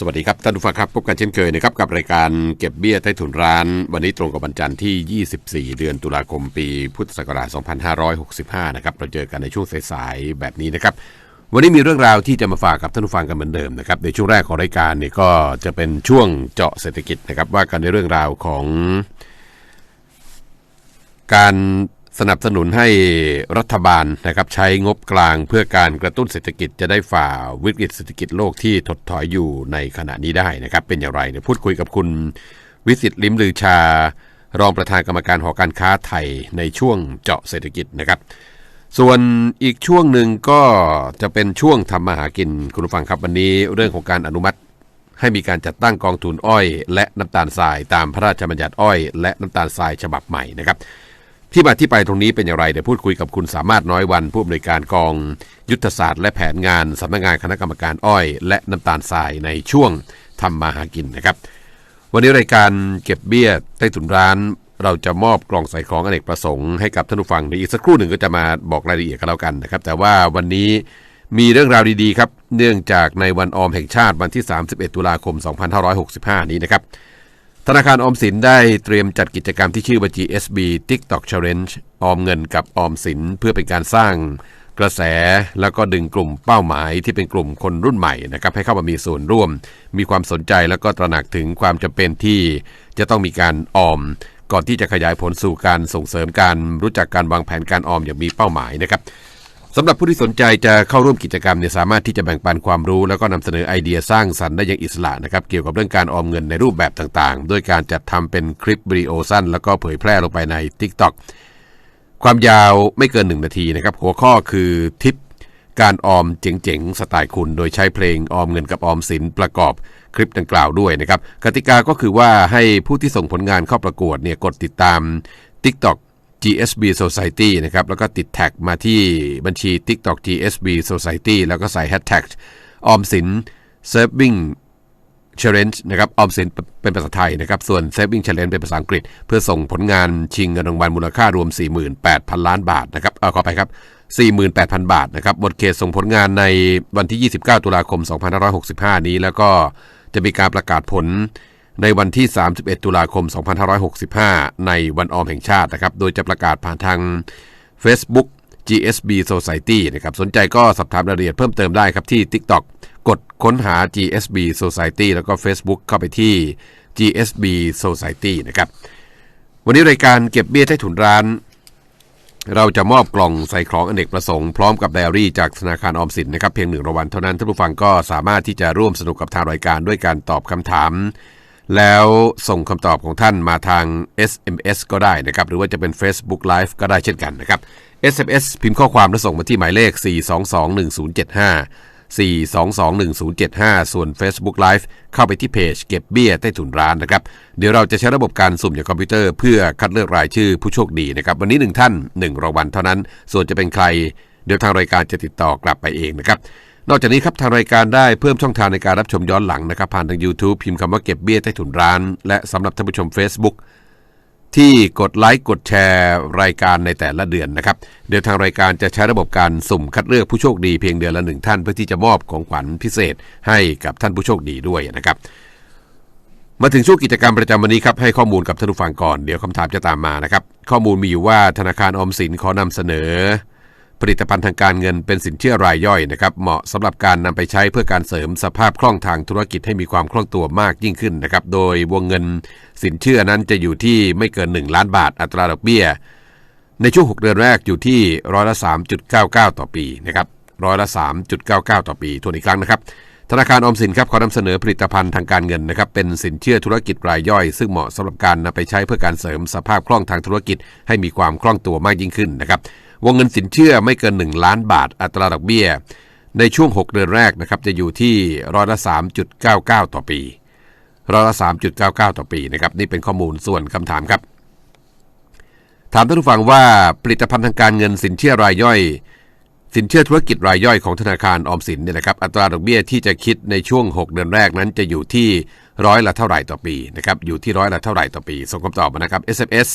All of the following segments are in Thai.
สวัสดีครับท่านผู้ฟังครับพบกันเช่นเคยนะครับกับรายการเก็บเบี้ยใต้ถุนร้าน วันนี้ตรงกับวันจันทร์ที่ 24 เดือนตุลาคมปีพุทธศักราช 2565 นะครับเราเจอกันในช่วงสายๆแบบนี้นะครับวันนี้มีเรื่องราวที่จะมาฝากกับท่านผู้ฟังกันเหมือนเดิมนะครับในช่วงแรกของรายการเนี่ยก็จะเป็นช่วงเจาะเศรษฐกิจนะครับว่ากันในเรื่องราวของ การ สนับสนุนให้รัฐบาลนะครับใช้งบกลางเพื่อการกระตุ้นเศรษฐกิจจะได้ฝ่าวิกฤตเศรษฐกิจโลกที่ถดถอยอยู่ในขณะนี้ได้นะครับ เป็นอย่างไรเนี่ยพูดคุยกับคุณวิสิตลิมลือชา รองประธานกรรมการหอการค้าไทยในช่วงเจาะเศรษฐกิจนะครับ ส่วนอีกช่วงหนึ่งก็จะเป็นช่วงทำมาหากินคุณผู้ฟังครับวันนี้เรื่องของการอนุมัติให้มีการจัดตั้งกองทุนอ้อย และน้ำตาลทรายตามพระราชบัญญัติอ้อย และน้ำตาลทรายฉบับใหม่นะครับ ที่มาที่ไปตรงนี้เป็นอย่างไรเดี๋ยวพูดคุยกับคุณสามารถน้อยวันผู้อำนวยการกอง ยุทธศาสตร์และแผนงานสำนักงานคณะกรรมการอ้อย และน้ำตาลทรายในช่วงทำมาหากินนะครับ วันนี้รายการเก็บเบี้ยใต้ถุนร้าน เราจะมอบกล่องใส่ของอเนกประสงค์ให้กับท่านผู้ฟังในอีกสักครู่หนึ่งก็จะมาบอกรายละเอียดกันแล้วกันนะครับ แต่ว่าวันนี้มีเรื่องราวดีๆครับ เนื่องจากในวันออมแห่งชาติวันที่ 31 ตุลาคม 2565 นี้นะครับ ธนาคารออมสินได้เตรียมจัดกิจกรรมที่ชื่อว่า GSB TikTok Challenge ออมเงินกับออมสินเพื่อเป็นการสร้างกระแสแล้วก็ดึงกลุ่มเป้าหมายที่เป็นกลุ่มคนรุ่นใหม่นะครับให้เข้ามามีส่วนร่วม มีความสนใจแล้วก็ตระหนักถึงความจำเป็นที่จะต้องมีการออม ก่อนที่จะขยายผลสู่การส่งเสริมการรู้จักการวางแผนการออมอย่างมีเป้าหมายนะครับ สำหรับผู้ที่สนใจจะเข้าร่วมกิจกรรมเนี่ยสามารถที่จะแบ่งปันความรู้ แล้วก็นำเสนอไอเดียสร้างสรรค์ได้อย่างอิสระนะครับเกี่ยวกับเรื่องการออมเงินในรูปแบบต่างๆ ด้วยการจัดทำเป็นคลิปวิดีโอสั้น แล้วก็เผยแพร่ลงไปใน TikTok ความยาวไม่เกิน 1 นาทีนะครับหัวข้อคือทิปการออมเจ๋งๆ สไตล์คุณ โดยใช้เพลงออมเงินกับออมสินประกอบคลิปดังกล่าวด้วยนะครับกติกาก็คือว่าให้ผู้ที่ส่งผลงานเข้าประกวดเนี่ยกดติดตาม TikTok GSB Society นะครับ แล้วก็ติดแท็กมาที่บัญชี TikTok GSB Society แล้วก็ใส่ Hashtag ออมสิน Saving Challenge นะครับออมสินเป็นภาษาไทยนะครับ ส่วน Saving Challenge เป็นภาษาอังกฤษ เพื่อส่งผลงานชิงเงินรางวัลมูลค่ารวม 48,000 ล้านบาทนะครับ เอาขอไปครับ 48,000 บาทนะครับบทเขตส่งผลงานในวันที่ 29 ตุลาคม 2565 นี้ แล้วก็จะมีการประกาศผล ในวันที่ 31 ตุลาคม 2565 ในวันออมแห่งชาตินะครับ โดยจะประกาศผ่านทาง Facebook GSB Society นะครับ สนใจก็สอบถามรายละเอียดเพิ่มเติมได้ครับที่ TikTok กดค้นหา GSB Society แล้วก็ Facebook เข้าไปที่ GSB Society นะครับ วันนี้รายการเก็บเบี้ยใต้ถุนร้าน เราจะมอบกล่องใส่ของอเนกประสงค์พร้อมกับไดอารี่จากธนาคารออมสินนะครับเพียงหนึ่งรางวัลเท่านั้นท่านผู้ฟังก็สามารถที่จะร่วมสนุกกับทางรายการด้วยการตอบคำถาม แล้วส่งคำตอบของท่านมาทาง SMS ก็ได้นะครับ หรือว่าจะเป็น Facebook Live ก็ได้เช่นกันนะครับ SMS พิมพ์ข้อความแล้วส่งมาที่หมายเลข 4221075 4221075 ส่วน Facebook Live เข้าไปที่เพจเก็บเบี้ยใต้ถุนร้านนะครับ เดี๋ยวเราจะใช้ระบบการสุ่มจากคอมพิวเตอร์เพื่อคัดเลือกรายชื่อผู้โชคดีนะครับ วันนี้หนึ่งท่าน1รางวัลเท่านั้น ส่วนจะเป็นใคร เดี๋ยวทางรายการจะติดต่อกลับไปเองนะครับ นอกจากนี้ครับทางรายการได้เพิ่มช่องทางในการรับชมย้อนหลังนะครับ ผ่านทาง YouTube พิมพ์คำว่าเก็บเบี้ยใต้ถุนร้าน และสำหรับท่านผู้ชม Facebook ที่กดไลค์กดแชร์รายการในแต่ละเดือนนะครับเดี๋ยวทางรายการจะใช้ระบบการสุ่มคัดเลือกผู้โชคดีเพียงเดือนละหนึ่งท่านเพื่อที่จะมอบของขวัญพิเศษให้กับท่านผู้โชคดีด้วยนะครับ มาถึงช่วงกิจกรรมประจำวันนี้ครับให้ข้อมูลกับท่านผู้ฟังก่อนเดี๋ยวคำถามจะตามมานะครับ ข้อมูลมีอยู่ว่าธนาคารออมสินขอนำเสนอ ผลิตภัณฑ์ทางการเงินเป็นสินเชื่อรายย่อยนะครับเหมาะสำหรับการนำไปใช้เพื่อการเสริมสภาพคล่องทางธุรกิจให้มีความคล่องตัวมากยิ่งขึ้นนะครับโดยวงเงินสินเชื่อนั้นจะอยู่ที่ไม่เกิน 1 ล้านบาทอัตราดอกเบี้ย ในช่วง 6 เดือนแรกอยู่ที่ร้อยละ 3.99 ต่อปีนะครับร้อยละ 3.99 ต่อปีทวนอีกครั้งนะครับธนาคารออมสินครับขอนำเสนอผลิตภัณฑ์ทางการเงินนะครับเป็นสินเชื่อธุรกิจรายย่อย ซึ่งเหมาะสำหรับการนำไปใช้เพื่อการเสริมสภาพคล่องทางธุรกิจให้มีความคล่องตัวมากยิ่งขึ้นนะครับ วงเงินสินเชื่อไม่เกิน 1 ล้านบาทอัตราดอกเบี้ย ในช่วง 6 เดือนแรกนะครับจะอยู่ที่ร้อยละ 3.99 ต่อปีร้อยละ 3.99 ต่อปีนะครับนี่เป็นข้อมูลส่วนคำถามครับ ถามท่านผู้ฟังว่าผลิตภัณฑ์ทางการเงินสินเชื่อรายย่อย สินเชื่อธุรกิจรายย่อยของธนาคารออมสินเนี่ยนะครับอัตราดอกเบี้ยที่จะคิดในช่วง 6 เดือนแรกนั้นจะอยู่ที่ร้อยละเท่าไหร่ต่อปีนะครับอยู่ที่ร้อยละเท่าไหร่ต่อปีส่งคำตอบมานะครับ SMS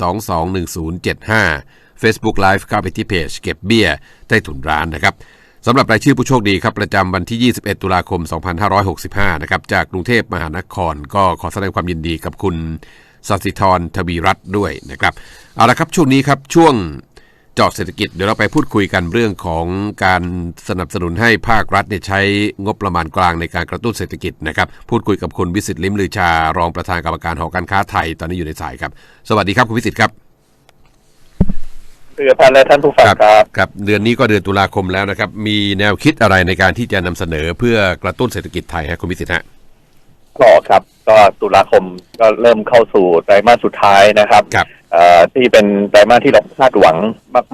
4221075 Facebook Live เข้าไปที่เพจเก็บเบี้ยใต้ถุนร้านนะครับสำหรับรายชื่อผู้โชคดีครับประจำวันที่ 21 ตุลาคม 2565 นะครับจากกรุงเทพมหานคร ก็ขอแสดงความยินดีกับคุณสัสิธรทวีรัตน์ด้วยนะครับเอาละครับช่วงนี้ครับช่วงเจาะเศรษฐกิจเดี๋ยวเราไปพูดคุยกันเรื่องของการสนับสนุนให้ภาครัฐใช้งบประมาณกลางในการกระตุ้นเศรษฐกิจนะครับ พูดคุยกับคุณวิสิตลิมลือชารองประธานกรรมการหอการค้าไทยตอนนี้อยู่ในสายครับ สวัสดีครับคุณวิสิตครับ เรือพันและท่านผู้ฟังครับครับ เดือนนี้ก็เดือนตุลาคมแล้วนะครับ มีแนวคิดอะไรในการที่จะนำเสนอเพื่อกระตุ้นเศรษฐกิจไทยฮะคุณวิสิทธิ์ฮะก็ครับ ก็ตุลาคมก็เริ่มเข้าสู่ไตรมาสสุดท้ายนะครับครับเอ่อที่เป็นไตรมาสที่เราคาดหวัง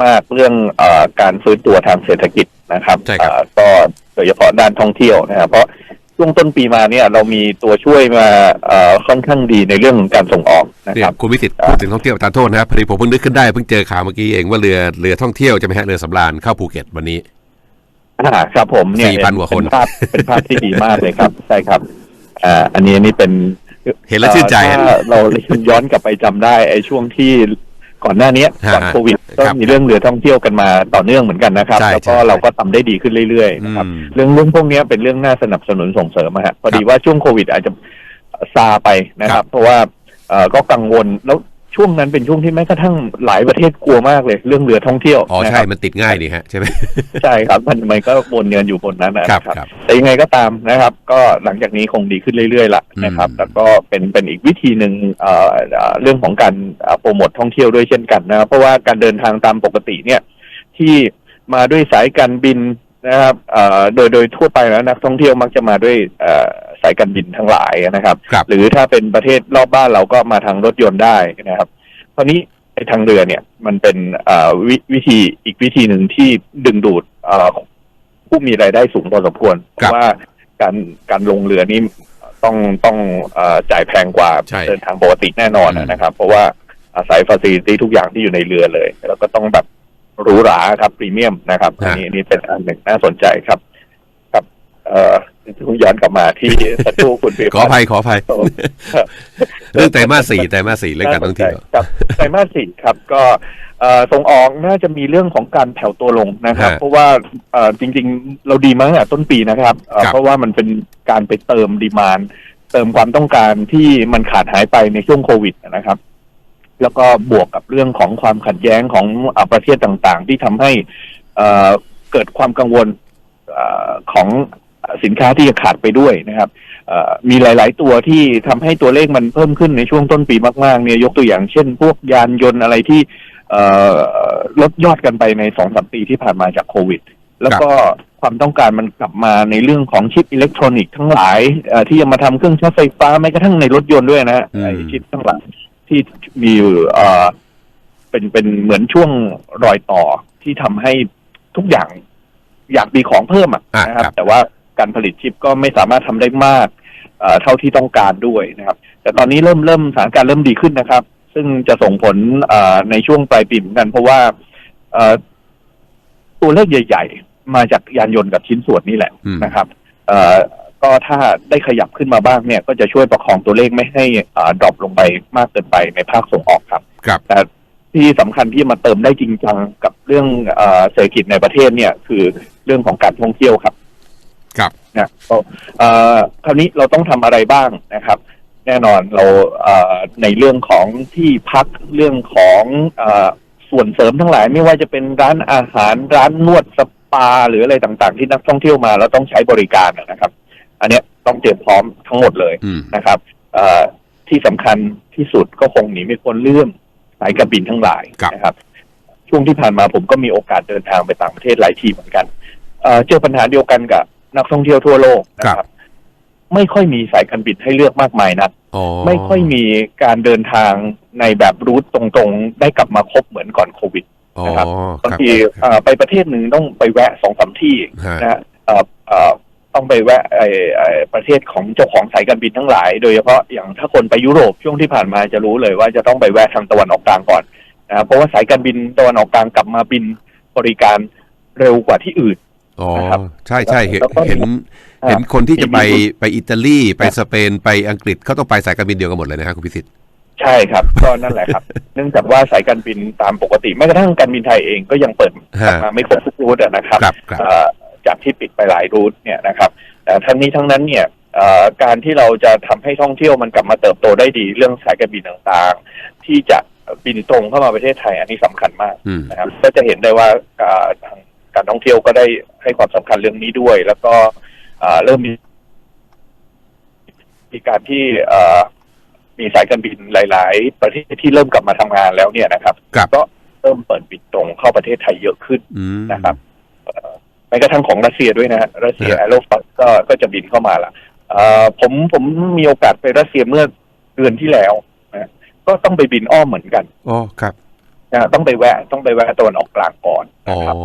มาก ๆ เรื่องเออการฟื้นตัวทางเศรษฐกิจนะครับใช่ครับเอ่อก็โดยเฉพาะด้านท่องเที่ยวนะครับเพราะ ช่วงต้นปีมาเนี่ยเรามีตัวช่วยมาเอ่อค่อนข้างดีในเรื่องของการส่งออกนะเนี่คยรับคุณวิสิทธิ์ครับพูดถึงท่องเที่ยวประทานโทษนะครับพอดีผมเพิ่งนึกขึ้นได้เพิ่งเจอข่าวเมื่อกี้เองว่าเรือเรือท่องเที่ยวจะไหมฮะเรือสำราญเข้าภูเก็ตวันนี้อ่าครับผมเนี่ย4,000กว่าคนเป็นภาพเป็นภาพที่ดีมากเลยครับใช่ครับอ่าอันนี้นี่เป็นเห็นแล้วชื่นใจเอ่อถ้าเราย้อนกลับไปจำได้ไอ้ช่วงที่ ก่อนหน้านี้ฮะก่อนโควิดก็ครับมีเรื่องเรือท่องเที่ยวกันมาต่อเนื่องเหมือนกันนะครับใช่แล้วก็ใช่เราก็ทำได้ดีขึ้นเรื่อยๆนะครับอืมเรื่องเรื่องพวกนี้เป็นเรื่องน่าสนับสนุนส่งเสริมอะฮะพอดีว่าช่วงโควิดอาจจะซาไปนะคครัรับบเพราะว่าเอ่อก็กังวลแล้ว ช่วงนั้นเป็นช่วงที่แม้กระทั่งหลายประเทศกลัวมากเลย เรื่องเรือท่องเที่ยวอ๋อนะคใช่รับมันติดง่ายดีฮะใช่ไหมใช่ครับมันมันก็วนเงินอยู่บนนั้นนะครับนะครับครับ แต่ยังไงก็ตามนะครับ ก็หลังจากนี้คงดีขึ้นเรื่อยๆละนะครับอืมแล้วก็เป็นเป็นอีกวิธีหนึ่งเอ่อเอ่อเรื่องของการเอ่อโปรโมทท่องเที่ยวด้วยเช่นกันนะครับเพราะว่าการเดินทางตามปกติเนี่ย ที่มาด้วยสายการบินนะครับเอ่อโดยโดยทั่วไปแล้วนักท่องเที่ยวมักจะมาด้วยเอ่อ สายการบินทั้งหลายนะครับครับหรือถ้าเป็นประเทศรอบบ้านเราก็มาทางรถยนต์ได้นะครับคราวนี้ไอ้ทางเรือเนี่ยมันเป็นเอ่อววิธีอีกวิธีหนึ่งที่ดึงดูดเอ่อผู้มีรายได้สูงพอสมควรเพครับราะว่าการการลงเรือนี่ต้องต้องเอ่อจ่ายแพงกว่าใช่เดินทางปกติแน่นอนอืมนะครับ เพราะว่าอาศัยฟ a ซิลิตี้ทุกอย่างที่อยู่ในเรือเลย แล้วก็ต้องแบบหรูหราครับพรีเมียมนะครับอันนี้อันนี้เป็นอันหนึ่งน่าสนใจครับ ครับเอ่อ คุณย้อนกลับมาที่สักครู่คุณพีขออภัยขออภัยครับเรื่องไตรมาสสี่ไตรมาสสี่เรื่องการท่องเที่ยวครับไตรมาสสี่ครับก็เอ่อส่งออกน่าจะมีเรื่องของการแผ่วตัวลงนะครับฮะเพราะว่าเอ่อจริง ๆ เราดีมาตั้งแต่ต้นปีนะครับเอ่อครับ เพราะว่ามันเป็นการไปเติมดีมานเติมความต้องการที่มันขาดหายไปในช่วงโควิดนะครับ แล้วก็บวกกับเรื่องของความขัดแย้งของอ่าประเทศต่างๆ ที่ทำให้เอ่อเกิดความกังวลเอ่อของ สินค้าที่จะขาดไปด้วยนะครับเอ่อมีหลาย ๆ ตัวที่ทำให้ตัวเลขมันเพิ่มขึ้นในช่วงต้นปีมาก ๆ เนี่ยยกตัวอย่างเช่น พวกยานยนต์อะไรที่เอ่อลดยอดกันไปในสองสามปีที่ผ่านมาจากโควิด แล้วก็ความต้องการมันกลับมาในเรื่องของชิปอิเล็กทรอนิกส์ทั้งหลายเอ่อที่จะมาทำเครื่องใช้ไฟฟ้าแม้กระทั่งในรถยนต์ด้วยนะฮะอืมไอ้ชิปทั้งหลายที่มีอยู่เอ่อเป็นเป็นเหมือนช่วงรอยต่อที่ทำให้ทุกอย่างอยากมีของเพิ่มอะอะนะครับครับ แต่ว่า การผลิตชิปก็ไม่สามารถทำได้มากเอ่อเท่าที่ต้องการด้วยนะครับ แต่ตอนนี้เริ่มเริ่มสถานการณ์เริ่มดีขึ้นนะครับ ซึ่งจะส่งผลเอ่อในช่วงปลายปีเหมือนกัน เพราะว่าเอ่อตัวเลขใหญ่ ๆ มาจากยานยนต์กับชิ้นส่วนนี่แหละอืมนะครับเอ่อก็ถ้าได้ขยับขึ้นมาบ้างเนี่ยก็จะช่วยประคองตัวเลขไม่ให้ดรอปลงไปมากเกินไปในภาคส่งออกครับครับแต่ที่สำคัญที่มาเติมได้จริงจังกับเรื่องเออเศรษฐกิจในประเทศเนี่ย คือเรื่องของการท่องเที่ยวครับ ครับนะก็เอ่อคราวนี้เราต้องทำอะไรบ้างนะครับ แน่นอนเราเอ่อในเรื่องของที่พักเรื่องของเอ่อส่วนเสริมทั้งหลาย ไม่ว่าจะเป็นร้านอาหารร้านนวดสปาหรืออะไรต่างๆ ที่นักท่องเที่ยวมาแล้วต้องใช้บริการนะครับ อันเนี้ยต้องเตรียมพร้อมทั้งหมดเลยอืมนะครับเอ่อที่สำคัญที่สุดก็คงหนีไม่พ้นเรื่องสายการบินทั้งหลายครับนะครับ ช่วงที่ผ่านมาผมก็มีโอกาสเดินทางไปต่างประเทศหลายทีเหมือนกันเอ่อเจอปัญหาเดียวกันกับ นักท่องเที่ยวทั่วโลกนะครับ ไม่ค่อยมีสายการบินให้เลือกมากมายนักอ๋อไม่ค่อยมีการเดินทางในแบบรูทตรงๆ ได้กลับมาครบเหมือนก่อนโควิดอ๋อนะครับครับบางทีเอ่อไปประเทศหนึ่งต้องไปแวะสองสามที่ฮะนะฮะเอ่อเอ่อต้องไปแวะไอ้ไอ้ประเทศของเจ้าของสายการบินทั้งหลาย โดยเฉพาะอย่างถ้าคนไปยุโรปช่วงที่ผ่านมาจะรู้เลยว่าจะต้องไปแวะทางตะวันออกกลางก่อนนะครับเพราะว่าสายการบินตะวันออกกลางกลับมาบินบริการเร็วกว่าที่อื่น อ๋อนะครับใช่ใช่เห็นแล้วก็เห็นอ่าเห็นคนที่จะไปมีไปอิตาลีไปครับสเปนไปอังกฤษเขาต้องไปสายการบินเดียวกันหมดเลยนะครับคุณพิสิทธิ์ใช่ครับ ก็นั่นแหละครับ เนื่องจากว่าสายการบินตามปกติแม้กระทั่งการบินไทยเองก็ยังเปิดฮะมาไม่ครบทุกรูทอะนะครับครับครับเอ่อจากที่ปิดไปหลายรูทเนี่ยนะครับแต่ทั้งนี้ทั้งนั้นเนี่ยเอ่อการที่เราจะทำให้ท่องเที่ยวมันกลับมาเติบโตได้ดีเรื่องสายการบินต่างๆ ที่จะบินตรงเข้ามาประเทศไทย อันนี้สำคัญมากอืมนะครับ ก็จะเห็นได้ว่าอ่าทาง การท่องเที่ยวก็ได้ให้ความสำคัญเรื่องนี้ด้วย แล้วก็อ่าเริ่มมีมีการที่เอ่อมีสายการบินหลาย ๆ ประเทศที่เริ่มกลับมาทำงานแล้วเนี่ยนะครับครับก็เริ่มเปิดบินตรงเข้าประเทศไทยเยอะขึ้นอืมนะครับเอ่อแม้กระทั่งของรัสเซียด้วยนะฮะรัสเซียฮะแอโรฟอสก็ก็จะบินเข้ามาละเอ่อผมผมมีโอกาสไปรัสเซียเมื่อเดือนที่แล้วนะก็ต้องไปบินอ้อมเหมือนกันอ๋อครับ นะต้องไปแวะต้องไปแวะตะวันออกกลางก่อนอ๋อนะครับ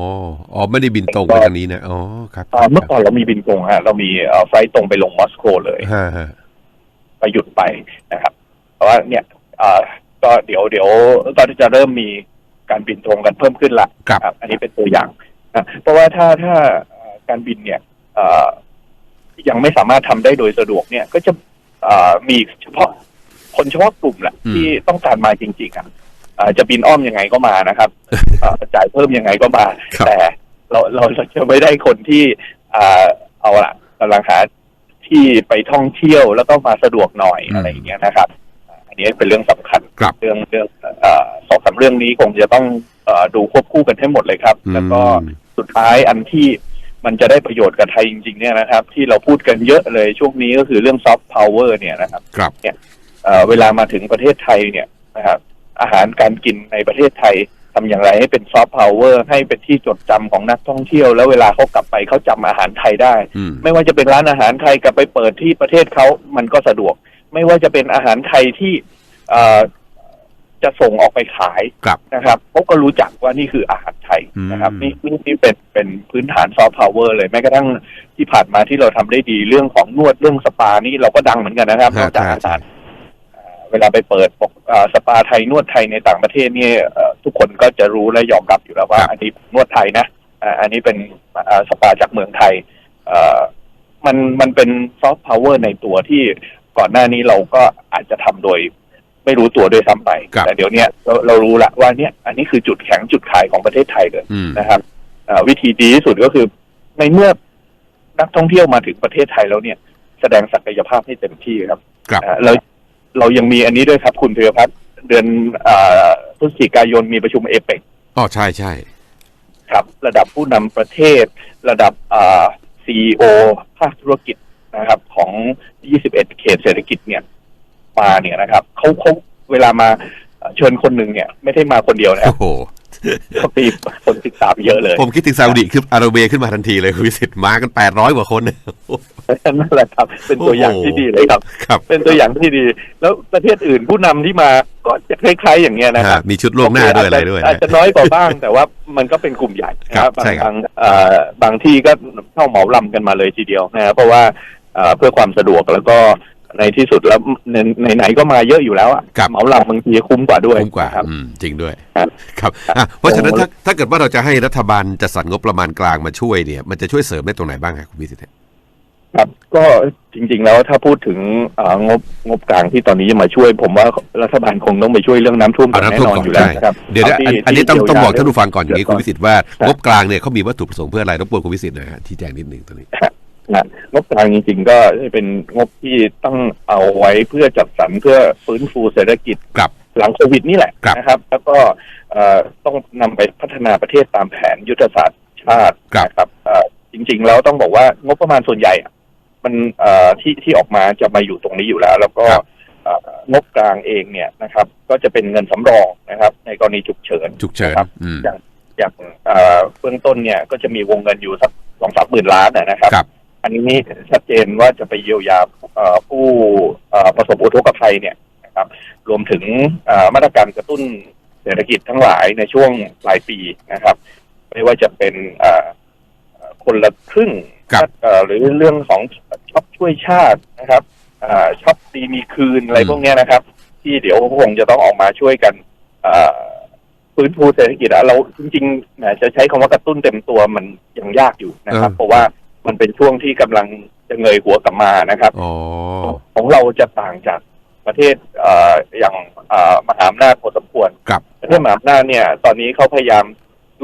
อ๋อไม่ได้บินตรงไปทางนี้นะอ๋อครับเอ่อเมื่อก่อนเรามีบินตรงฮะเรามีเอ่อไฟลท์ตรงไปลงมอสโกเลยฮะฮะไปหยุดไปนะครับเพราะว่าเนี่ยเอ่อก็เดี๋ยวเดี๋ยวตอนที่จะเริ่มมีการบินตรงกันเพิ่มขึ้นละครับครับ อันนี้เป็นตัวอย่างนะเพราะว่าถ้าถ้าเอ่อการบินเนี่ยเอ่อยังไม่สามารถทำได้โดยสะดวกเนี่ย ก็จะเอ่อมีเฉพาะคนเฉพาะกลุ่มแหละอืมที่ต้องการมาจริงๆอะเอ่อ จะบินอ้อมยังไงก็มานะครับเอ่อจ่ายเพิ่มยังไงก็มาครับแต่เราเราเราจะไม่ได้คนที่เอ่อเอาละกำลังหาที่ไปท่องเที่ยวแล้วก็มาสะดวกหน่อยอืมอะไรอย่างเงี้ยนะครับ อันนี้เป็นเรื่องสำคัญครับเรื่องเรื่องเอ่อสองสามเรื่องนี้คงจะต้องเออดูควบคู่กันให้หมดเลยครับอืมแล้วก็สุดท้ายอันที่มันจะได้ประโยชน์กับไทยจริง ๆ เนี่ยนะครับ ที่เราพูดกันเยอะเลยช่วงนี้ก็คือเรื่องซอฟต์พาวเวอร์เนี่ยนะครับครับเอ่อเวลามาถึงประเทศไทยเนี่ยนะครับ อาหารการกินในประเทศไทยทำอย่างไรให้เป็นซอฟต์พาวเวอร์ให้เป็นที่จดจำของนักท่องเที่ยว แล้วเวลาเขากลับไปเขาจำอาหารไทยได้อืมไม่ว่าจะเป็นร้านอาหารไทยกลับไปเปิดที่ประเทศเขามันก็สะดวก ไม่ว่าจะเป็นอาหารไทยที่เอ่อจะส่งออกไปขายครับนะครับเขาก็รู้จักว่านี่คืออาหารไทยนะครับอืมนี่นี่นี่เป็นเป็นพื้นฐานซอฟต์พาวเวอร์เลยแม้กระทั่งที่ผ่านมาที่เราทำได้ดีเรื่องของนวดเรื่องสปานี่เราก็ดังเหมือนกันนะครับนอกจากอาหารเอ่อเวลาไปเปิดบอกเอ่อสปาไทยนวดไทยในต่างประเทศเนี่ยเอ่อทุกคนก็จะรู้และยอมรับอยู่แล้วว่าครับอันนี้นวดไทยนะอ่าอันนี้เป็นเอ่อสปาจากเมืองไทยเอ่อมันมันเป็นซอฟต์พาวเวอร์ในตัวที่ก่อนหน้านี้เราก็อาจจะทำโดย ไม่รู้ตัวด้วยซ้ำไปครับแต่เดี๋ยวเนี้ยเราเรารู้ละว่าเนี่ยอันนี้คือจุดแข็งจุดขายของประเทศไทยเลยอืมนะครับเอ่อวิธีดีที่สุดก็คือในเมื่อนักท่องเที่ยวมาถึงประเทศไทยแล้วเนี่ย แสดงศักยภาพให้เต็มที่ครับครับอ่าเรา เรายังมีอันนี้ด้วยครับคุณเพียพัฒน์เดือนอ่าพฤศจิกายนมีประชุมเอเปกอ๋อใช่ใช่ครับ ระดับผู้นำประเทศ ระดับอ่าซีโอภาคธุรกิจนะครับ ของ 21 เขตเศรษฐกิจเนี่ยมาเนี่ยนะครับเขาเขาเวลามาเอ่อเชิญคนหนึ่งเนี่ย ไม่ได้มาคนเดียวนะคโอ้รับ โหเขามีคนติดตามเยอะเลย ผมคิดถึงซาอุดิคืออาระเบียขึ้นมาทันทีเลยคุณวิสิตมากันแปดร้อยกว่าคนนั่นแหละครับ เป็นตัวอย่างที่ดีเลยครับครับเป็นตัวอย่างที่ดี แล้วประเทศอื่นผู้นำที่มาก็จะคล้ายๆอย่างเงี้ยนะครับฮะมีชุดล่วงหน้าด้วยอะไรด้วย อาจจะน้อยกว่าบ้าง แต่ว่ามันก็เป็นกลุ่มใหญ่นะครับใช่ครับบางเอ่อบางที่ก็เข้าเหมาลำกันมาเลยทีเดียวนะครับเพราะว่าเอ่อเพื่อความสะดวกแล้วก็ ในที่สุดแล้วในไหนๆก็มาเยอะอยู่แล้วอะครับเหมาลำบางทีคุ้มกว่าด้วยคุ้มกว่าครับอืมจริงด้วยครับครับอะเพราะฉะนั้นถ้าถ้าเกิดว่าเราจะให้รัฐบาลจัดสรรงบประมาณกลางมาช่วยเนี่ย มันจะช่วยเสริมได้ตรงไหนบ้างครับคุณวิสิตครับก็จริง ๆ แล้วถ้าพูดถึงเอ่องบงบกลางที่ตอนนี้จะมาช่วย ผมว่ารัฐบาลคงต้องไปช่วยเรื่องน้ำท่วมเอากันน้ำแน่ท่วมนอนก่อนอยู่แล้วใช่นะครับเดี๋ยวนะที่อันอันนี้ที่ต้องต้องบอกเยีท่านยวยผู้ฟังก่อนอย่างนี้เดี๋คุยวณวิสิตว่างบกลางเนี่ยเขามีวัตถุประสงค์เพื่ออะไรรบกวนคุณวิสิตหนะฮะที่แจงนิดหนึ่งตรงนี้ นะงบกลางจริงๆ ก็เป็นงบที่ต้องเอาไว้เพื่อจัดสรรเพื่อฟื้นฟูเศรษฐกิจครับหลังโควิดนี่แหละครับนะครับ แล้วก็เอ่อต้องนำไปพัฒนาประเทศตามแผนยุทธศาสตร์ชาติครับนะครับเอ่อจริงๆ แล้วต้องบอกว่างบประมาณส่วนใหญ่อะมันเอ่อที่ที่ออกมาจะมาอยู่ตรงนี้อยู่แล้ว แล้วก็ครับเอ่องบกลางเองเนี่ยนะครับ ก็จะเป็นเงินสำรองนะครับ ในกรณีฉุกเฉินฉุกเฉินครับอืมอย่างเอ่อเบื้องต้นเนี่ยก็จะมีวงเงินอยู่สักสองสามหมื่นล้านนะนะครับครับ อันนี้นี่ชัดเจนว่าจะไปเยียวยาเอ่อผู้เอ่อประสบอุทกภัยเนี่ยนะครับรวมถึงเอ่อมาตรการกระตุ้นเศรษฐกิจทั้งหลายในช่วงปลายปีนะครับ ไม่ว่าจะเป็นเอ่อเอ่อคนละครึ่งครับเอ่อหรือเรื่องของช็อปช่วยชาตินะครับเอ่อช็อปดีมีคืนอะไรอืมพวกเนี้ยนะครับ ที่เดี๋ยวคงจะต้องออกมาช่วยกันเอ่อฟื้นฟูเศรษฐกิจอะเราจริงๆแหมจะใช้คำว่ากระตุ้นเต็มตัวมันยังยากอยู่นะครับ เพราะว่า มันเป็นช่วงที่กำลังจะเงยหัวกลับมานะครับอ๋อของเราจะต่างจากประเทศเอ่ออย่างเอ่อมหาอำนาจพอสมควรครับประเทศมหาอำนาจเนี่ย ตอนนี้เขาพยายาม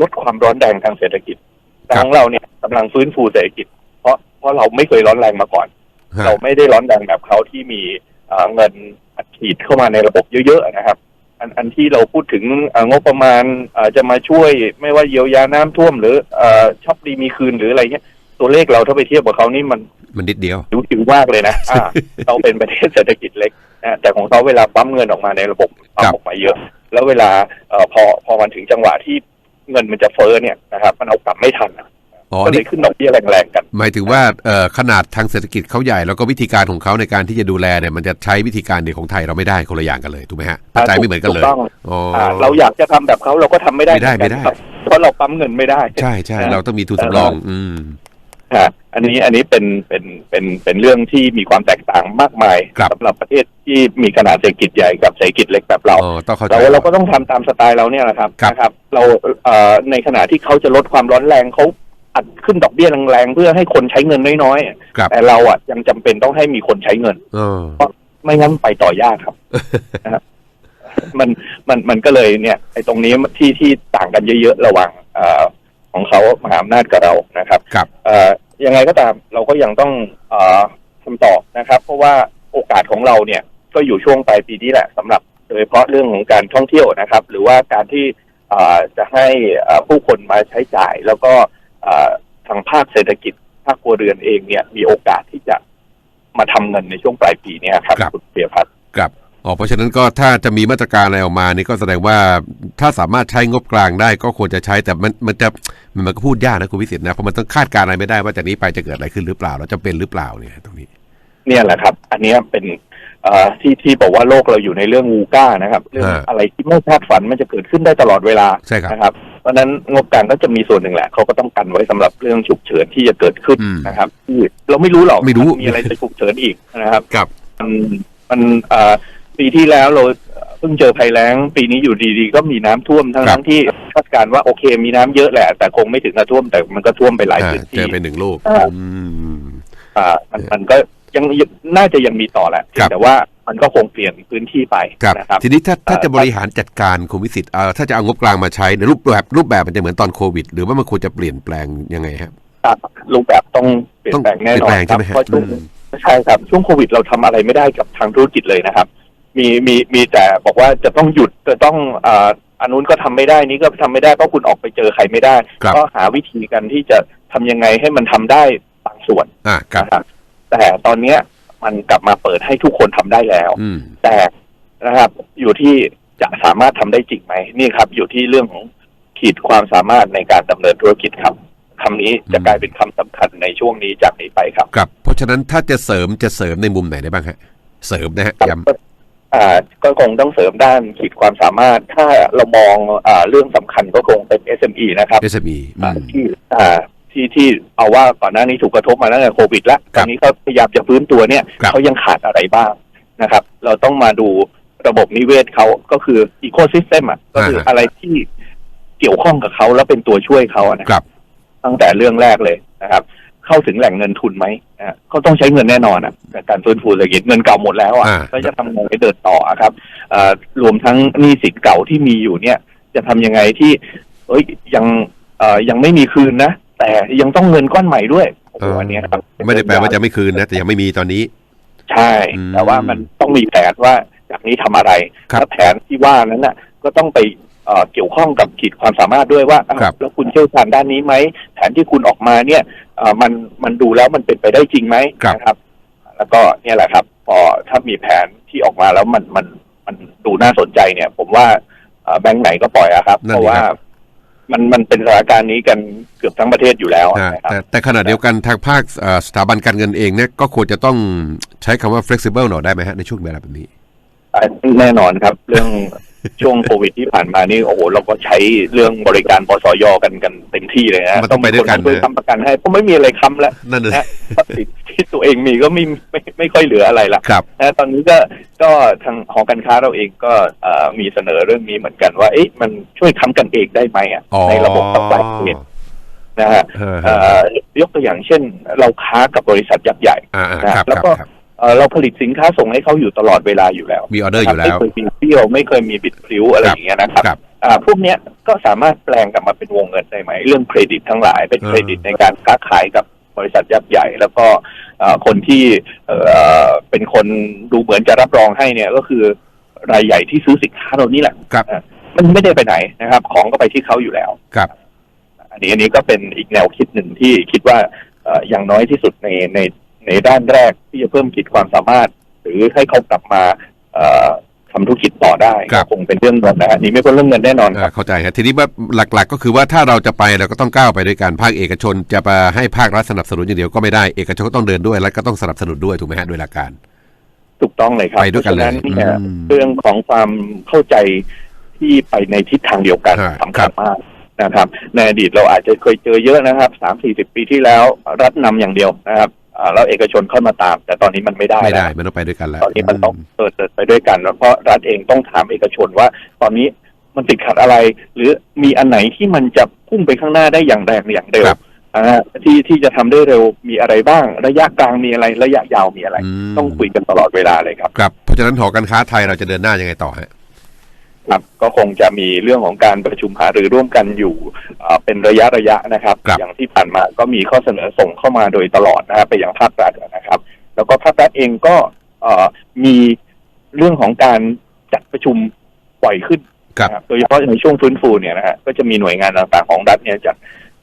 ลดความร้อนแรงทางเศรษฐกิจแต่ของเราเนี่ยกำลังฟื้นฟูเศรษฐกิจ เพราะเพราะเราไม่เคยร้อนแรงมาก่อนฮะเราไม่ได้ร้อนแรงแบบเขาที่มีเอ่อเงินอัดฉีดเข้ามาในระบบเยอะๆนะครับ อันอันที่เราพูดถึงเอ่องบประมาณเอ่อจะมาช่วยไม่ว่าเยียวยาน้ำท่วมหรือเอ่อช็อปดีมีคืนหรืออะไรเงี้ย ตัวเลขเราถ้าไปเทียบกับเขานี่มันมันนิดเดียวดูจิ๋วมากเลยนะอ่าเราเป็นประเทศเศรษฐกิจเล็กนะแต่ของเขาเวลาปั๊มเงินออกมาในระบบปั๊มครับออกมาเยอะ แล้วเวลาเอ่อพอพอมันถึงจังหวะที่เงินมันจะเฟ้อเนี่ยนะครับมันเอากลับไม่ทันนะอ๋อก็เลนี่ยขึ้นดอกเบี้ยแรงๆกัน หมายถึงว่าเอ่อขนาดทางเศรษฐกิจเขาใหญ่แล้วก็วิธีการของเขาในการที่จะดูแลเนี่ยมันจะใช้วิธีการเดียวของไทยเราไม่ได้คนละอย่างกันเลยถูกไหมฮะปัจจัยไม่เหมือนกันเลยถูต้องอ๋อออ่าเราอยากจะทำแบบเขาเราก็ทำไม่ได้ไม่ได้เหอนกันไม่ได้ครับเพราะเราปั๊มเงินไม่ได้ ใช่ใช่นะเราต้องมีทุนสำรอง อืม ฮะอันนี้อันนี้เป็นเป็นเป็นเป็นเรื่องที่มีความแตกต่างมากมายครับสำหรับประเทศที่มีขนาดเศรษฐกิจใหญ่กับเศรษฐกิจเล็กแบบเราอ๋อต้องเข้าใจ เราเราก็ต้องทำตามสไตล์เราเนี่ยแหละครับครับ นะครับ เราเอ่อในขณะที่เขาจะลดความร้อนแรงเขาอัดขึ้นดอกเบี้ยแรงๆเพื่อให้คนใช้เงินน้อยๆครับแต่เราอะยังจำเป็นต้องให้มีคนใช้เงินอ๋อไม่งั้นไปต่อยากครับ นะครับมันมันมันก็เลยเนี่ยไอ้ตรงนี้ที่ที่ต่างกันเยอะๆระหว่างเอ่อ ของเขามหาอำนาจกับเรานะครับครับเอ่อยังไงก็ตามเราก็ยังต้องเอ่อทำต่อนะครับ เพราะว่าโอกาสของเราเนี่ยก็อยู่ช่วงปลายปีนี้แหละสำหรับโดยเฉพาะเรื่องของการท่องเที่ยวนะครับ หรือว่าการที่เอ่อจะให้เอ่อผู้คนมาใช้จ่าย แล้วก็เอ่อทางภาคเศรษฐกิจภาคครัวเรือนเองเนี่ยมีโอกาสที่จะมาทำเงินในช่วงปลายปีเนี้ครับครับคุณเปียพัฒน์ครับอ๋อเพราะฉะนั้นก็ถ้าจะมีมาตรการอะไรออกมานี่ก็แสดงว่าถ้าสามารถใช้งบกลางได้ก็ควรจะใช้แต่มันมันจะ มันก็พูดยากนะคุณวิสิทธิ์นะเพราะมันต้องคาดการณ์อะไรไม่ได้ว่าจากนี้ไปจะเกิดอะไรขึ้นหรือเปล่าแล้วจะเป็นหรือเปล่าเนี่ยตรงนี้ เนี่ยแหละครับ อันเนี้ยเป็นเอ่อที่ที่บอกว่าโลกเราอยู่ในเรื่องวูก้านะครับเรื่องฮะอะไรที่ไม่คาดฝันมันจะเกิดขึ้นได้ตลอดเวลาใช่ครับนะครับเพราะฉะนั้นงบกลางก็จะมีส่วนหนึ่งแหละเขาก็ต้องกันไว้สำหรับเรื่องฉุกเฉินที่จะเกิดขึ้นอืมนะครับที่เราไม่รู้หรอกไม่รู้นมีอะไรจะฉุกเฉินอีกนะครับครับมันมันเอ่อปีที่แล้วเรา เพิ่งเจอภัยแล้ง ปีนี้อยู่ดีๆ ก็มีน้ำท่วมทั้งครัทั้บงที่คาดการณ์ว่าโอเค มีน้ำเยอะแหละ แต่คงไม่ถึงกับท่วมแต่มันก็ท่วมไปหลายอ่าพื้นเจอที่เป็นหนึ่งลูกอ่าอืมอ่ามันมันก็ยังยังน่าจะยังมีต่อแหละครับแต่ว่ามันก็คงเปลี่ยนพื้นที่ไปครับนะครับ ทีนี้ถ้าถ้าเอ่อจะบริหารจัดการคุณวิสิทธิ์เอ่อถ้าจะเอางบกลางมาใช้ในรูปแบบรูปแบบมันจะเหมือนตอนโควิด หรือว่ามันควรจะเปลี่ยนแปลงยังไงครับครับรูปแบบต้องเปลี่ยนแปลงแน่นอนต้องเปลี่ยนแปลงคใช่รับไหมฮะเพราะช่วงอืมใช่ครับช่วงโควิดเราทำอะไรไม่ได้กับทางธุรกิจเลยนะครับ มีมีมีแต่บอกว่าจะต้องหยุดจะต้องอ่าอันนู้นก็ทำไม่ได้นี้ก็ทำไม่ได้เพราะคุณออกไปเจอใครไม่ได้ครับก็หาวิธีกันที่จะทำยังไงให้มันทำได้บางส่วนอ่าครับนะครับแต่ตอนเนี้ยมันกลับมาเปิดให้ทุกคนทำได้แล้วอืมแต่นะครับ อยู่ที่จะสามารถทำได้จริงไหมนี่ครับ อยู่ที่เรื่องของขีดความสามารถในการดำเนินธุรกิจครับคำนี้จะอืมกลายเป็นคำสำคัญในช่วงนี้จากนี้ไปครับครับ เพราะฉะนั้นถ้าจะเสริมจะเสริมในมุมไหนได้บ้างฮะเสริมนะฮะย้ำอ่า ก็คงต้องเสริมด้านขีดความสามารถ ถ้าเรามองอ่าเรื่องสำคัญก็คงเป็น SME นะครับ SME อือ่ามที่อ่าที่ที่เอาว่าก่อนหน้านี้ถูกกระทบมาตั้งแต่โควิดแล้วคตรัอบนนี้เขาพยายามจะฟื้นตัวเนี่ยครับเขายังขาดอะไรบ้างนะครับ เราต้องมาดูระบบนิเวศเขาก็คืออีโคซิสเต็มอะก็คืออะไรที่เกี่ยวข้องกับเขาแล้วเป็นตัวช่วยเขาอะนะครับ ตั้งแต่เรื่องแรกเลยนะครับ เข้าถึงแหล่งเงินทุนไหมอะเขาต้องใช้เงินแน่นอนอะในการฟื้นฟูเศรษฐกิจเงินเก่าหมดแล้วอะอ่า ก็จะทำยังไงให้เดินต่ออะครับเอ่อรวมทั้งหนี้สินเก่าที่มีอยู่เนี่ย จะทำยังไงที่เอ้ยยังเอ่อยังไม่มีคืนนะ แต่ยังต้องเงินก้อนใหม่ด้วยโอ้โหอันเนี้ยครับไม่ได้แปลว่าจะไม่คืนนะ แต่ยังไม่มีตอนนี้ ใช่ อืมแต่ว่ามันต้องมีแผนว่าจากนี้ทำอะไรครับ และแผนที่ว่านั้นน่ะ ก็ต้องไป เอ่อเกี่ยวข้องกับขีดความสามารถด้วยว่าอ้าวครับแล้วคุณเชี่ยวชาญด้านนี้ไหมแผนที่คุณออกมาเนี่ยเอ่อมันมันดูแล้วมันเป็นไปได้จริงไหมครับนะครับ แล้วก็เนี่ยแหละครับพอถ้ามีแผนที่ออกมาแล้วมันมันมันดูน่าสนใจเนี่ย ผมว่าเอ่อแบงก์ไหนก็ปล่อยอะครับนั่นเพราะดีว่าครับมันมันเป็นสถานการณ์นี้กันเกือบทั้งประเทศอยู่แล้วอ่านะครับแต่แต่ขณะเดียวกันทางภาคเอ่อสถาบันการเงินเองเนี่ยก็ควรจะต้องใช้คำว่า flexible หน่อยได้ไหมฮะในช่วงเวลาแบบนี้อ่าแน่นอนครับ เรื่อง ช่วงโควิดที่ผ่านมานี่โอ้โหเราก็ใช้เรื่องบริการปสยกันกันเต็มที่เลยนะมันต้องไปด้วยกันมีคมาช่วยนะค้ำประกันให้เพราะไม่มีอะไรค้ำแล้วนั่นเลยนะทรัพย์สินที่ตัวเองมีก็ไม่ไม่ไม่ค่อยเหลืออะไรละครับนะตอนนี้ก็ก็ทางหอการค้าเราเองก็เอ่อมีเสนอเรื่องนี้เหมือนกันว่าเอ๊ะมันช่วยค้ำกันเองได้ไหมอะอ๋อในระบบซัพพลายเชนนะฮะเออเอ่อยกตัวอย่างเช่น เราค้ากับบริษัทยักษ์ใหญ่อ่าอ่านะครับแล้วครับก็ครับ เอ่อเราผลิตสินค้าส่งให้เขาอยู่ตลอดเวลาอยู่แล้วมีออเดอร์อยู่แล้วไม่เคยมีเปรี้ยวไม่เคยมีบิดพลิ้วอะไรครับอย่างเงี้ยนะครับครับอ่าพวกเนี้ยก็สามารถแปลงกลับมาเป็นวงเงินได้ไหม เรื่องเครดิตทั้งหลายเป็นเครดิตในการค้าขายกับบริษัทยักษ์ใหญ่ แล้วก็อ่าคนที่เอ่อเป็นคนดูเหมือนจะรับรองให้เนี่ยก็คือรายใหญ่ที่ซื้อสินค้าเรานี่แหละครับอ่ามันไม่ได้ไปไหนนะครับ ของก็ไปที่เขาอยู่แล้วครับ อันนี้อันนี้ก็เป็นอีกแนวคิดหนึ่งที่คิดว่าเอ่ออย่างน้อยที่สุดในใน ในด้านแรกที่จะเพิ่มขีดความสามารถ หรือให้เขากลับมาเอ่อทำธุรกิจต่อได้ครับก็คงเป็นเรื่องเงินนะฮะนี่ไม่เป็นเรื่องเงินแน่นอนคอ่ารับเข้าใจครับทีนี้ว่าหลักๆ ก็คือว่าถ้าเราจะไปเราก็ต้องก้าวไปด้วยกันภาคเอกชน จะไปให้ภาครัฐสนับสนุนอย่างเดียวก็ไม่ได้เอกชนก็ต้องเดินด้วยและก็ต้องสนับสนุนด้วยถูกไหมฮะโดยหลักการถูกต้องเลยครับไปด้วยกันเลยพราะฉะเนี่ยอืมเรื่องของความเข้าใจที่ไปในทิศทางเดียวกันฮะสำคัญมากนะครับในอดีตเราอาจจะเคยเจอเยอะนะครับสามสี่สิบปีที่แล้วรัฐนำอย่างเดียวนะครับอ่า แล้วเอกชนค่อยมาตาม แต่ตอนนี้มันไม่ได้ไม่ได้แล้วมันต้องไปด้วยกันแล้ว ตอนนี้มันต้องเปิดเดินไปด้วยกัน แล้วเพราะรัฐเองต้องถามเอกชนว่า ตอนนี้มันติดขัดอะไร หรือมีอันไหนที่มันจะพุ่งไปข้างหน้าได้อย่างแรงอย่างเร็วครับอ่าที่ที่จะทำได้เร็วมีอะไรบ้าง ระยะกลางมีอะไรระยะยาวมีอะไรมต้องคุยกันตลอดเวลาเลยครับครับเพราะฉะนั้นหอการค้าไทยเราจะเดินหน้ายังไงต่อฮะ ครับก็คงจะมีเรื่องของการประชุมหารือร่วมกันอยู่เอ่อเป็นระยะระยะนะครับครับ อย่างที่ผ่านมาก็มีข้อเสนอส่งเข้ามาโดยตลอดนะครับไปยังภาครัฐนะครับ แล้วก็ภาครัฐเองก็เอ่อมีเรื่องของการจัดประชุมบ่อยขึ้นครับนะครับโดยเฉพาะในช่วงฟื้นฟูเนี่ยนะฮะก็จะมีหน่วยงานต่างๆของรัฐเนี่ยจัด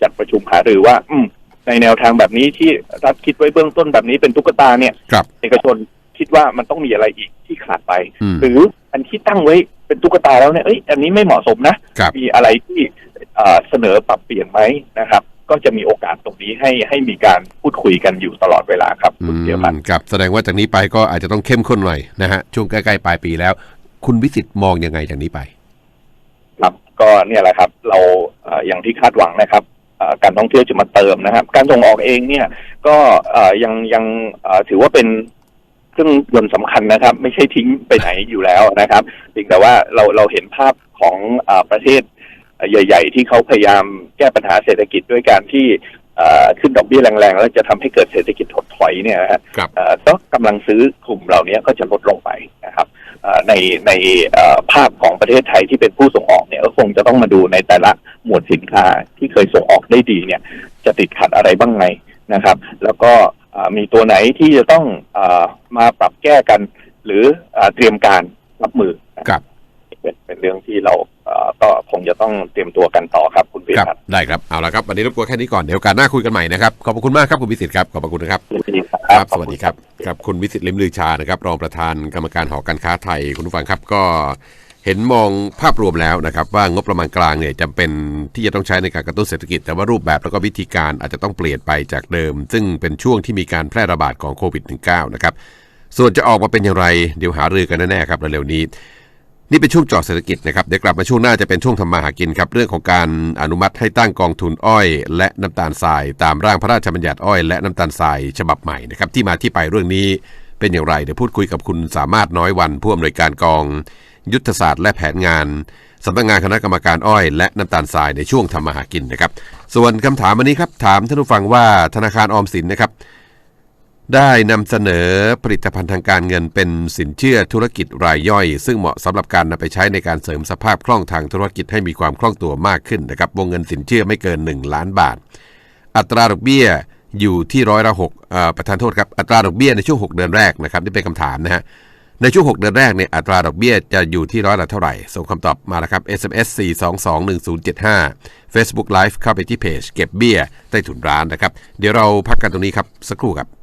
จัดประชุมหารือว่า อืมในแนวทางแบบนี้ที่รัฐคิดไว้เบื้องต้นแบบนี้เป็นตุ๊กตาเนี่ยครับเอกชนคิดว่ามันต้องมีอะไรอีกที่ขาดไปอืมหรืออันที่ตั้งไว้ เป็นตุ๊กตาแล้วเนี่ยเอ้ยอันนี้ไม่เหมาะสมนะ ครับ มีอะไรที่เอ่อเสนอปรับเปลี่ยนไหมนะครับ ก็จะมีโอกาสตรงนี้ให้ให้มีการพูดคุยกันอยู่ตลอดเวลาครับอืคุณมเดียวพันธ์ครับแสดงว่าจากนี้ไปก็อาจจะต้องเข้มข้นหน่อยนะฮะช่วงใกล้ๆปลายปีแล้ว คุณวิสิตมองยังไงจากนี้ไป ครับ ก็เนี่ยแหละครับเราเอ่ออย่างที่คาดหวังนะครับเอ่อการท่องเที่ยวจะมาเติมนะครับ การส่งออกเองเนี่ยก็เอ่อยังยังเอ่อถือว่าเป็น เครื่องยนต์สำคัญนะครับ ไม่ใช่ทิ้งไปไหนอยู่แล้วนะครับเพียงแต่ว่าเราเราเห็นภาพของเออประเทศใหญ่ ๆ ที่เขาพยายามแก้ปัญหาเศรษฐกิจด้วยการที่เอ่อขึ้นดอกเบี้ยแรงๆ แล้วจะทำให้เกิดเศรษฐกิจถดถอยเนี่ยนะฮะครับเอ่อก็กำลังซื้อกลุ่มเหล่านี้ก็จะลดลงไปนะครับเอ่อในในเอ่อภาพของประเทศไทยที่เป็นผู้ส่งออกเนี่ยก็คงจะต้องมาดูในแต่ละหมวดสินค้าที่เคยส่งออกได้ดีเนี่ยจะติดขัดอะไรบ้างไหมนะครับ แล้วก็เอ่อ มีตัวไหนที่จะต้องเออมาปรับแก้กัน หรือเออเตรียมการรับมือนะครับเป็นเป็นเรื่องที่เราเอ่อก็คงจะต้องเตรียมตัวกันต่อครับคุณวิครับพัฒน์ได้ครับเอาละครับวันนี้รบกวนแค่นี้ก่อนเดี๋ยวโอกาสหน้าคุยกันใหม่นะครับขอบพระคุณมากครับคุณวิสิตครับขอบพระคุณนะครับสวัสดีคครัรับบสวัสดีครับครับคุณวิสิตลิมลือชานะครับ รองประธานกรรมการหอการค้าไทยคุณผู้ฟังครับก็ เห็นมองภาพรวมแล้วนะครับ ว่างบประมาณกลางเนี่ยจำเป็นที่จะต้องใช้ในการกระตุ้นเศรษฐกิจ แต่ว่ารูปแบบแล้วก็วิธีการอาจจะต้องเปลี่ยนไปจากเดิม ซึ่งเป็นช่วงที่มีการแพร่ระบาดของโควิด -19 นะครับส่วนจะออกมาเป็นอย่างไรเดี๋ยวหารือกันแน่ๆครับเร็วๆนี้ นี่เป็นช่วงจอดเศรษฐกิจนะครับเดี๋ยวกลับมาช่วงหน้าจะเป็นช่วงทำมาหากินครับเรื่องของการอนุมัติให้ตั้งกองทุนอ้อย และน้ำตาลทราย ตามร่างพระราชบัญญัติอ้อยและน้ำตาลทรายฉบับใหม่นะครับที่มาที่ไปเรื่องนี้เป็นอย่างไรเดี๋ยวพูดคุยกับคุณสามารถน้อยวันผู้อำนวยการกอง ยุทธศาสตร์และแผนงานสำนักงานคณะกรรมการอ้อย และน้ำตาลทรายในช่วงทำมาหากินนะครับ ส่วนคำถามวันนี้ครับถามท่านผู้ฟังว่าธนาคารออมสินนะครับ ได้นำเสนอผลิตภัณฑ์ทางการเงินเป็นสินเชื่อธุรกิจรายย่อย ซึ่งเหมาะสำหรับการนำไปใช้ในการเสริมสภาพคล่องทางธุรกิจให้มีความคล่องตัวมากขึ้นนะครับวงเงินสินเชื่อไม่เกิน 1 ล้านบาท อัตราดอกเบี้ยอยู่ที่ร้อยละหกประธานโทษครับอัตราดอกเบี้ยในช่วง 6 เดือนแรกนะครับนี่เป็นคำถามนะฮะ ในช่วง 6 เดือนแรกเนี่ยอัตราดอกเบี้ยจะอยู่ที่ร้อยละเท่าไหร่ ส่งคำตอบมาแล้วครับ SMS 4221075 Facebook Live เข้าไปที่เพจเก็บเบี้ยใต้ถุนร้านนะครับ เดี๋ยวเราพักกันตรงนี้ครับ สักครู่ครับ